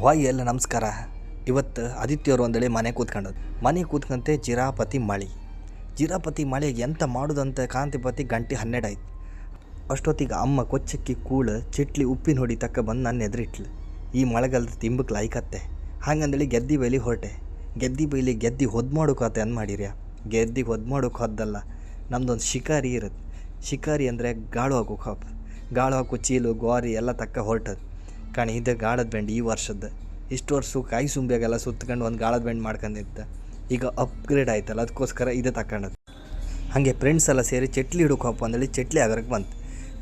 Y ಎಲ್ಲ ನಮಸ್ಕಾರ. ಇವತ್ತು ಆದಿತ್ಯವರು ಒಂದೇಳಿ ಮನೆ ಕೂತ್ಕೊಂಡದ್ದು ಮನೆ ಕೂತ್ಕಂತೆ ಜಿರಾಪತಿ ಮಳೆ. ಜಿರಾಪತಿ ಮಳೆಗೆ ಎಂತ ಮಾಡೋದಂತ ಕಾಂತಿಪತಿ ಗಂಟೆ ಹನ್ನೆರಡು ಆಯ್ತು. ಅಷ್ಟೊತ್ತಿಗೆ ಅಮ್ಮ ಕೊಚ್ಚಕ್ಕಿ ಕೂಳು ಚಿಟ್ಲಿ ಉಪ್ಪಿನ ಹೊಡಿ ತಕ್ಕ ಬಂದು ನನ್ನ ಎದುರಿಟ್ಲು. ಈ ಮಳೆಗಾಲದ ತಿಂಬಕ್ಕೆ ಲಾಯ್ಕತ್ತೆ ಹಾಗಂದೇಳಿ ಗೆದ್ದಿ ಬೈಲಿ ಹೊರಟೆ. ಗೆದ್ದಿ ಬೈಲಿ ಗೆದ್ದಿ ಹೊದ್ ಮಾಡೋಕಾತೆ ಅಂದ್ ಗೆದ್ದಿ ಹೊದ್ ಮಾಡೋಕೆ ಹೊದ್ದಲ್ಲ ನಮ್ದೊಂದು ಶಿಕಾರಿ ಇರುತ್ತೆ ಶಿಕಾರಿ ಅಂದರೆ ಗಾಳು ಹಾಕೋಕೆ ಗಾಳು ಹಾಕು ಚೀಲು, ಗ್ವಾರಿ ಎಲ್ಲ ತಕ್ಕ ಹೊರಟದು. ಕಾಣಿ, ಇದು ಗಾಳದ ಬೆಂಡ್ ಈ ವರ್ಷದ್ದು ಇಷ್ಟು ವರ್ಷ ಕಾಯಿ ಸುಂಬ್ಯಾಗೆಲ್ಲ ಸುತ್ಕೊಂಡು ಒಂದು ಗಾಳದ ಬೆಂಡ್ ಮಾಡ್ಕೊಂಡಿದ್ದ ಈಗ ಅಪ್ಗ್ರೇಡ್ ಆಯ್ತಲ್ಲ ಅದಕ್ಕೋಸ್ಕರ ಇದು ತಗೊಂಡದ್ದು ಹಾಗೆ ಫ್ರೆಂಡ್ಸ್ ಎಲ್ಲ ಸೇರಿ ಚಟ್ಲಿ ಹಿಡೋಕೆ ಹೋಪ ಅಂದೇಳಿ ಚಟ್ಲಿ ಆಗ್ರಕ್ಕೆ ಬಂತು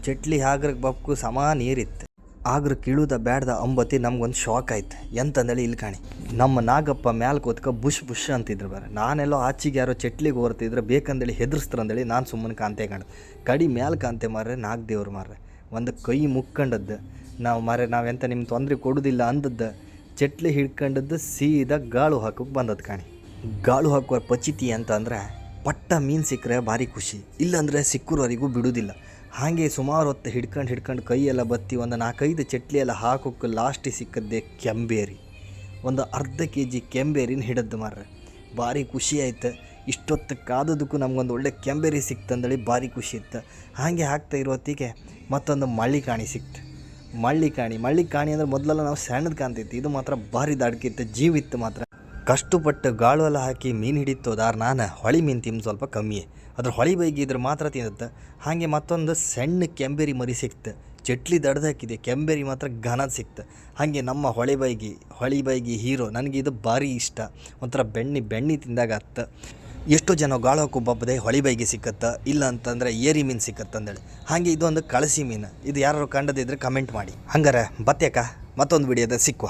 ಚಟ್ಲಿ ಆಗ್ರಕ್ಕೆ ಬಕ್ಕು ಸಮ ನೀರಿತ್ತು. ಆಗ್ರ ಕೀಳುದ ಬ್ಯಾಡ್ದ ಅಂಬತಿ ನಮ್ಗೊಂದು ಶಾಕ್ ಆಯ್ತು. ಎಂತಂದೇಳಿ ಇಲ್ಲಿ ಕಾಣಿ. ನಮ್ಮ ನಾಗಪ್ಪ ಮ್ಯಾಲೆ ಕೂತ್ಕ ಬುಷ್ ಬುಷ್ ಅಂತಿದ್ರು ಬರ. ನಾನೆಲ್ಲೋ ಆಚೆಗೆ ಯಾರೋ ಚಟ್ಲಿಗೆ ಓರ್ತಿದ್ರೆ ಬೇಕಂದೇಳಿ ಹೆದರ್ಸ್ತಾರಂದೇಳಿ ನಾನು ಸುಮ್ಮನೆ ಕಾಂತೆ ಕಾಣ್ ಕಡಿ ಮ್ಯಾಲೆ ಕಾಂತೆ ಮಾರ್ರೆ ನಾಗ ದೇವ್ರು ಮಾರ್ರೆ. ಒಂದು ಕೈ ಮುಕ್ಕಂಡದ್ದು. ನಾವು ಮರೆ ನಾವೆಂತ ನಿಮ್ಮ ತೊಂದರೆ ಕೊಡೋದಿಲ್ಲ ಅಂದದ್ದು. ಚಟ್ಲಿ ಹಿಡ್ಕೊಂಡದ್ದು ಸೀದಾ ಗಾಳು ಹಾಕೋಕೆ ಬಂದದ್ದು ಕಾಣಿ. ಗಾಳು ಹಾಕುವ ಪಚಿತಿ ಅಂತ ಅಂದರೆ ಪಟ್ಟ ಮೀನು ಸಿಕ್ಕರೆ ಭಾರಿ ಖುಷಿ. ಇಲ್ಲಾಂದರೆ ಸಿಕ್ಕಿರೋರಿಗೂ ಬಿಡುವುದಿಲ್ಲ. ಹಾಗೆ ಸುಮಾರು ಹೊತ್ತು ಹಿಡ್ಕೊಂಡು ಹಿಡ್ಕೊಂಡು ಕೈಯೆಲ್ಲ ಬತ್ತಿ ಒಂದು ನಾಲ್ಕೈದು ಚಟ್ಲಿ ಎಲ್ಲ ಹಾಕೋಕ್ಕೆ ಲಾಸ್ಟಿಗೆ ಸಿಕ್ಕದ್ದೇ ಕೆಂಬೇರಿ. ಒಂದು ಅರ್ಧ ಕೆ ಜಿ ಕೆಂಬೇರಿನ ಹಿಡದ್ದು ಮಾರ್ರೆ. ಭಾರಿ ಖುಷಿ ಆಯ್ತು. ಇಷ್ಟೊತ್ತು ಕಾದದಕ್ಕೂ ನಮ್ಗೊಂದು ಒಳ್ಳೆ ಕೆಂಬೇರಿ ಸಿಕ್ತಂದೇಳಿ ಭಾರಿ ಖುಷಿ ಇತ್ತು. ಹಾಗೆ ಹಾಕ್ತಾ ಇರೋ ಹೊತ್ತಿಗೆ ಮತ್ತೊಂದು ಮಳ್ಳಿ ಕಾಣಿ ಸಿಕ್ತು. ಮಳ್ಳಿ ಕಾಣಿ ಮಳ್ಳಿ ಕಾಣಿ ಅಂದ್ರೆ ಮೊದಲೆಲ್ಲ ನಾವು ಸಣ್ಣದು ಕಾಣ್ತಿತ್ತು. ಇದು ಮಾತ್ರ ಭಾರಿ ದಾಡ್ಕಿತ್ತು ಜೀವಿತ್ತು ಮಾತ್ರ. ಕಷ್ಟಪಟ್ಟು ಗಾಳು ಎಲ್ಲ ಹಾಕಿ ಮೀನು ಹಿಡಿತೋದಾರ ನಾನು. ಹೊಳಿ ಮೀನು ತಿಂದು ಸ್ವಲ್ಪ ಕಮ್ಮಿ ಅದ್ರ ಹೊಳಿ ಬೈಗಿ ಇದ್ರೆ ಮಾತ್ರ ತಿನ್ನುತ್ತೆ ಹಾಗೆ ಮತ್ತೊಂದು ಸಣ್ಣ ಕೆಂಬೇರಿ ಮರಿ ಸಿಕ್ತು. ಚಟ್ಲಿ ದಡ್ದಾಕಿದೆ ಕೆಂಬೇರಿ ಮಾತ್ರ ಘನ ಸಿಕ್ತು. ಹಾಗೆ ನಮ್ಮ ಹೊಳೆ ಬೈಗಿ, ಹೊಳಿ ಬೈಗಿ ಹೀರೋ. ನನಗೆ ಇದು ಭಾರಿ ಇಷ್ಟ. ಒಂಥರ ಬೆಣ್ಣೆ ಬೆಣ್ಣೆ ತಿಂದಾಗ ಅತ್ತ. ಎಷ್ಟೋ ಜನ ಗಾಳ ಹಾಕೋ ಬಬ್ಬದೆ ಹೊಳಿ ಬೈಗೆ ಸಿಕ್ಕತ್ತ, ಇಲ್ಲ ಅಂತಂದ್ರೆ ಏರಿ ಮೀನು ಸಿಕ್ಕತ್ತ ಅಂದೇಳಿ. ಹಾಗೆ ಇದೊಂದು ಕಳಸಿ ಮೀನು. ಇದು ಯಾರು ಕಂಡದಿದ್ದರೆ ಕಮೆಂಟ್ ಮಾಡಿ. ಹಂಗಾರೆ ಬತ್ತೆಕ್ಕ ಮತ್ತೊಂದು ವಿಡಿಯೋದ ಸಿಕ್ಕುವ.